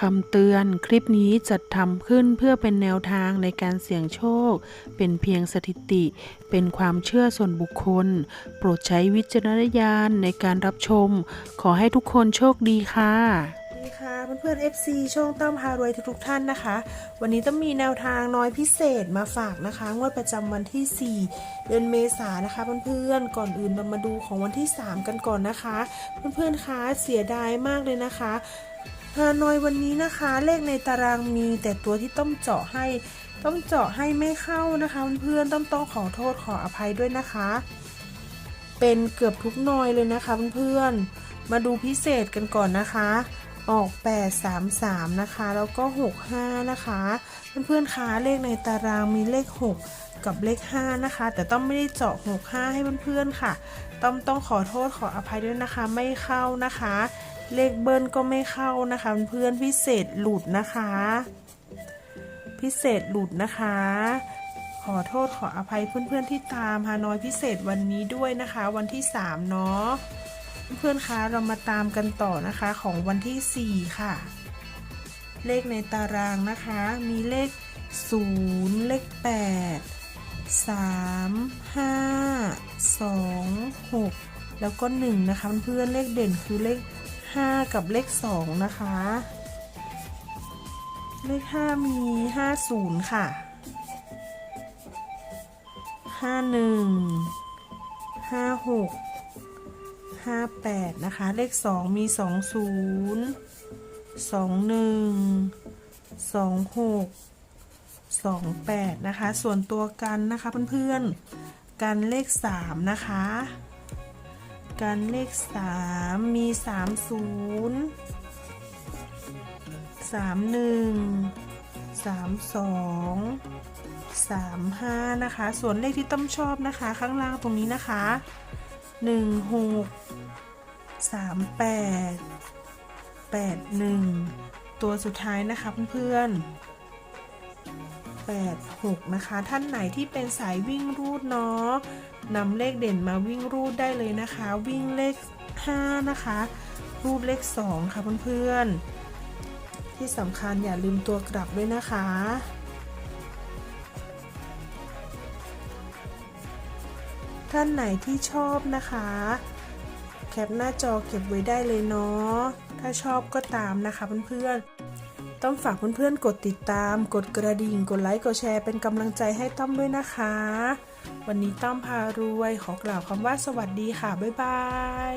คำเตือนคลิปนี้จัดทำขึ้นเพื่อเป็นแนวทางในการเสี่ยงโชค เป็นเพียงสถิติ เป็นความเชื่อส่วนบุคคล โปรดใช้วิจารณญาณในการรับชม ขอให้ทุกคนโชคดีค่ะสวัสดีค่ะเพื่อนๆ FC ช่องตั้มพารวยทุกๆท่านนะคะ วันนี้ต้องมีแนวทางน้อยพิเศษมาฝากนะคะงวดประจำวันที่ 4 เดือนเมษายนนะคะเพื่อนๆก่อนอื่นเรามาดูของวันที่ 3 กันก่อนนะคะ เพื่อนๆคะเสียดายมากเลยนะคะ ฮานอยวันนี้นะคะ เลขในตารางมีแต่ตัวที่ต้องเจาะให้ ต้องเจาะให้ไม่เข้านะคะเพื่อนต้องต้องขอโทษขออภัยด้วยนะคะ เป็นเกือบทุกหนอยเลยนะคะเพื่อนๆมาดูพิเศษกันก่อนนะคะออก 833 นะคะ แล้วก็ 65 นะคะ เพื่อนๆคะเลขในตารางมีเลข 6 กับเลข 5 นะคะ แต่ต้องไม่ได้เจาะ 65 ให้เพื่อนๆค่ะ ต้องต้องขอโทษขออภัยด้วยนะคะ ไม่เข้านะคะ เลขเบิ้ลก็ไม่เข้านะคะเพื่อนพิเศษหลุดนะคะ พิเศษหลุดนะคะ ขอโทษขออภัยเพื่อนๆที่ตามฮานอยพิเศษวันนี้ด้วยนะคะ วันที่ 3 เนาะเพื่อนๆคะเรามาตามกันต่อนะคะของวันที่ 4 ค่ะ เลขในตารางนะคะ มีเลข 0 เลข 8 3 5 2 6 แล้วก็ 1 นะคะเพื่อนๆเลขเด่นคือเลข 5 กับเลข 2 นะคะ เลข 5 มี 50 ค่ะห้าหนึ่งห้าหกห้าแปดนะคะ เลขสองมีสองศูนย์สองหนึ่งสองหกสองแปดนะคะ ส่วนตัวกันนะคะเพื่อนๆ กันเลขสามนะคะ กันเลขสามมีสามศูนย์สามหนึ่งสามสองสามห้านะคะ ส่วนเลขที่ต้อมชอบนะคะ ข้างล่างตรงนี้นะคะหนึ่งหกสามแปดแปดหนึ่งตัวสุดท้ายนะคะเพื่อนๆแปดหกนะคะ ท่านไหนที่เป็นสายวิ่งรูดเนาะ นำเลขเด่นมาวิ่งรูดได้เลยนะคะ วิ่งเลขห้านะคะ รูดเลขสองค่ะเพื่อนๆ ที่สำคัญอย่าลืมตัวกลับด้วยนะคะท่านไหนที่ชอบนะคะ แคปหน้าจอเก็บไว้ได้เลยเนาะ ถ้าชอบก็ตามนะคะเพื่อนๆ ต้องฝากเพื่อนๆ กดติดตาม กดกระดิ่ง กดไลค์ กดแชร์เป็นกำลังใจให้ต้อมด้วยนะคะ วันนี้ต้อมพารวยขอกล่าวคำว่าสวัสดีค่ะ บ๊ายบาย